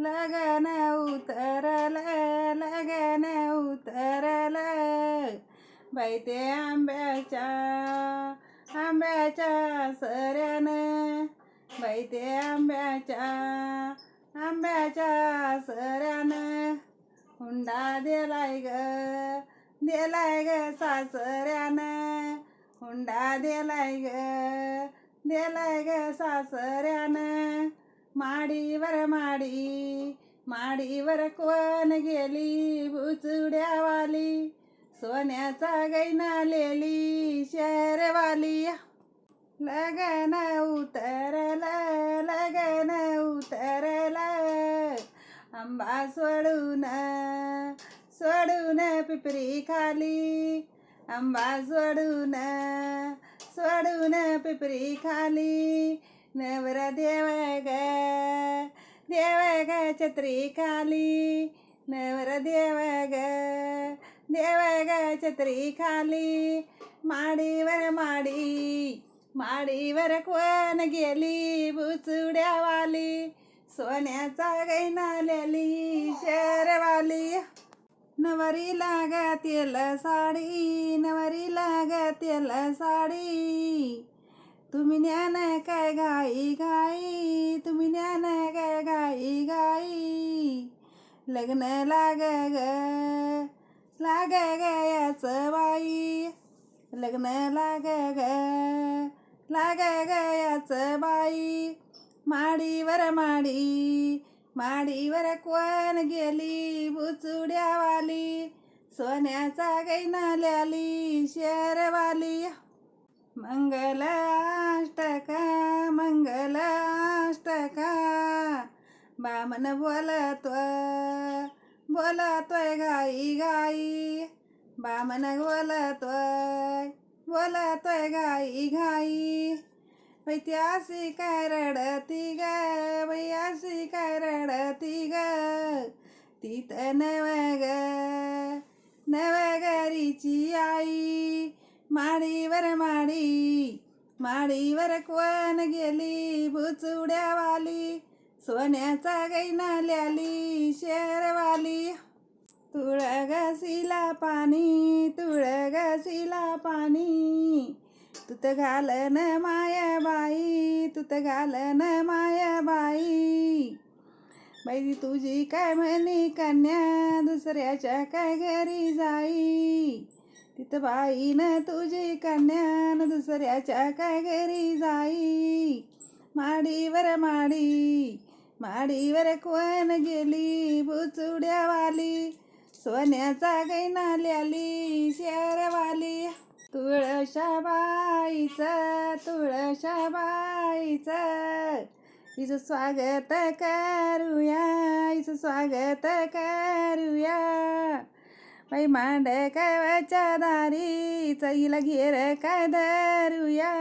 लगन उतरल लगन उतरल. बाई ते आंब्याच्या आंब्याच्या सऱ्यानं. बाई ते आंब्याच्या आंब्याच्या सऱ्यानं. हुंडा दिलाय ग दिलाय ग सासऱ्यानं. हुंडा दिलाय ग दिलाय ग सासऱ्यानं. माडीवर माडी माडीवर कोण गेली बुचुड्यावाली सोन्याचा गैना लेली शहरवाली लगन उतरल लगन उतरल आंबा सोडून सोडून पिपरी खाली आंबा सोडून सोडून पिपरी खाली नवर देव ग छत्री खाली नवर देव ग देव ग छत्री खाली माडीवर माडी माडीवर कोण गेली बुचुड्यावाली सोन्याचा गैनालेली शहरवाली नवरी लागतील साडी नवरी लागतील साडी. तुम्ही ज्ञान काय गाई गाई तुम्ही ज्ञान काय गाई गाई लग्न लाग ग लाग ग याच बाई. लग्न लाग ग लाग ग याच बाई. माडीवर माडी माडीवर कोण गेली? बुचुड्यावाली सोन्याचा गैनाल्याली शेरवाली. मंगल अष्टका मंगल अष्टका. बामन बोलतो बोलतोय गाई गाई. बामन बोलतोय बोलतोय गाई गाई. वैत्यासी काय रडती ग वैयासी काय रडती ग तीत नवग ग नवगरीची आई. माडीवर माडी माडीवर कोण गेली? बुचुड्यावाली. सोन्याचा गैनाल्याली शेरवाली. तुळगसिला पाणी तुळ गसीला पाणी. तुत घालन मायाबाई तुत घालन मायाबाई बाई. तुझी काय म्हणी कन्या दुसऱ्याच्या काय घरी जाई? तिथं बाईनं तुझी कन्या न दुसऱ्याच्या काय घरी जाई? माडीवर माडी माडीवर कोण गेली? बुचुड्यावाली सोन्याचा गैनाल्याली शेरवाली. तुळशाबाईचं तुळशाबाईचं. हिचं स्वागत करूया हिचं स्वागत करूया. बाई मांड कवच्या दारी हिला घेर काय धरूया?